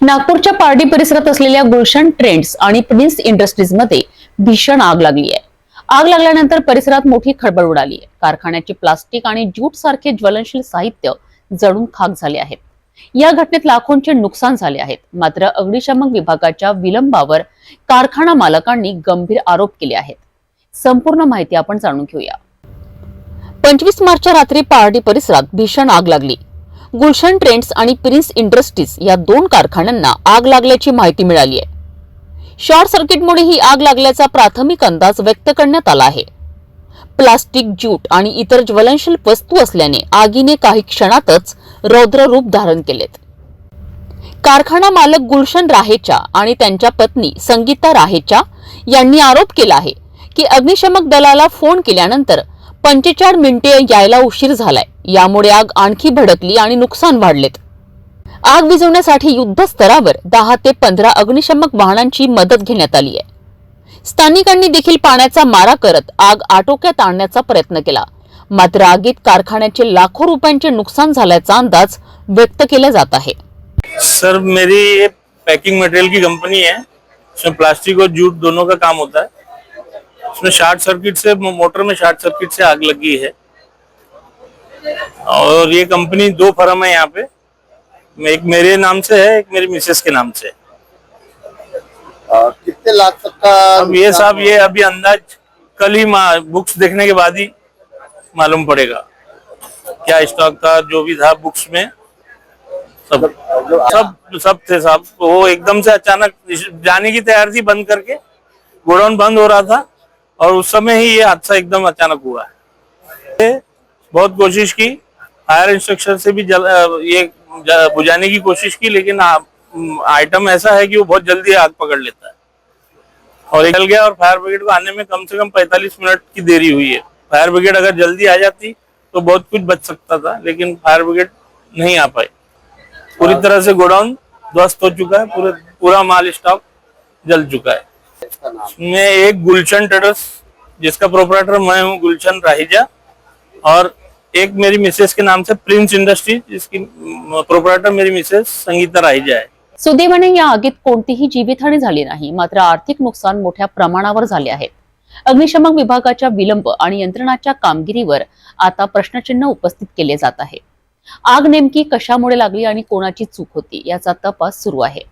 नागपूरच्या पारडी परिसरात असलेल्या गुलशन ट्रेंड्स आणि प्रिन्स इंडस्ट्रीजमध्ये भीषण आग लागली आहे. आग लागल्यानंतर परिसरात मोठी खळबळ उडाली आहे. कारखान्याचे प्लास्टिक आणि ज्यूट सारखे ज्वलनशील साहित्य जळून खाक झाले आहेत. या घटनेत लाखोंचे नुकसान झाले आहेत. मात्र अग्निशमन विभागाच्या विलंबावर कारखाना मालकांनी गंभीर आरोप केले आहेत. संपूर्ण माहिती आपण जाणून घेऊया. पंचवीस मार्चच्या रात्री पारडी परिसरात भीषण आग लागली. गुलशन ट्रेंड्स आणि प्रिन्स इंडस्ट्रीज या दोन कारखान्यांना आग लागल्याची माहिती मिळाली आहे. शॉर्ट सर्किटमुळे ही आग लागल्याचा प्राथमिक अंदाज व्यक्त करण्यात आला आहे. प्लास्टिक ज्यूट आणि इतर ज्वलनशील वस्तू असल्याने आगीने काही क्षणातच रौद्र रूप धारण केलेत. कारखाना मालक गुलशन राहेच्या आणि त्यांच्या पत्नी संगीता राहेच्या यांनी आरोप केला आहे की अग्निशमक दलाला फोन केल्यानंतर पंचेचाळ मिनिटे यायला उशीर झालाय. यामुळे आग आणखी भडकली आणि नुकसान वाढलेत. आग विझवण्यासाठी युद्ध स्तरावर दहा ते पंधरा अग्निशमक वाहनांची मदत घेण्यात आली आहे. स्थानिकांनी देखील पाण्याचा मारा करत आग आटोक्यात आणण्याचा प्रयत्न केला. मात्र आगीत कारखान्याचे लाखो रुपयांचे नुकसान झाल्याचा अंदाज व्यक्त केला जात आहे. सर मेरी ये पैकिंग मटेरियल की कंपनी है. इसमें प्लास्टिक और जूट दोनों का काम होता है. इसमें शॉर्ट सर्किट से मोटर में शॉर्ट सर्किट से आग लगी है. और ये कंपनी दो फर्म है यहाँ पे। एक मेरे नाम से है एक मेरी मिसेस के नाम से। कितने लाख तक का अब ये साहब ये अभी अंदाज कल ही बुक्स देखने के बाद ही मालूम पड़ेगा। क्या स्टॉक था जो भी था बुक्स में सब। सब सब थे साहब। वो एकदम से अचानक जाने की तैयारी थी बंद करके। गोडाउन बंद हो रहा था और उस समय ही ये हादसा एकदम अचानक हुआ। है बहुत कोशिश की। फायर इंस्ट्रक्शन से भी जल, ये बुझाने की कोशिश की लेकिन आइटम ऐसा है कि वो बहुत जल्दी आग पकड़ लेता है। और एक जल गया और फायर ब्रिगेड को आने में कम से कम 45 मिनट की देरी हुई है। फायर ब्रिगेड अगर जल्दी आ जाती तो बहुत कुछ बच सकता था लेकिन फायर ब्रिगेड नहीं आ पाई पूरी तरह से गोडाउन ध्वस्त हो चुका है पूरे पूरा माल स्टॉक जल चुका है। इसमें एक गुलशन ट्रेडर्स जिसका प्रोपराइटर मैं हूँ गुलशन राहिजा। और एक मेरी मिसेस के नाम से प्रिंस इंडस्ट्री जिसकी प्रोपराइटर मेरी मिसेस संगीता राहिजा है सुदैवाने या आगीत कोणतीही जीवितहानी झाली नाही मात्र आर्थिक नुकसान मोठ्या प्रमाणावर झाले आहे. अग्निशमक विभागाच्या विलंब आणि यंत्रणाच्या कामगिरीवर आता प्रश्नचिन्ह उपस्थित केले जात आहे. आग नेमकी कशामुळे लागली आणि कोणाची चूक होती याचा तपास सुरू आहे.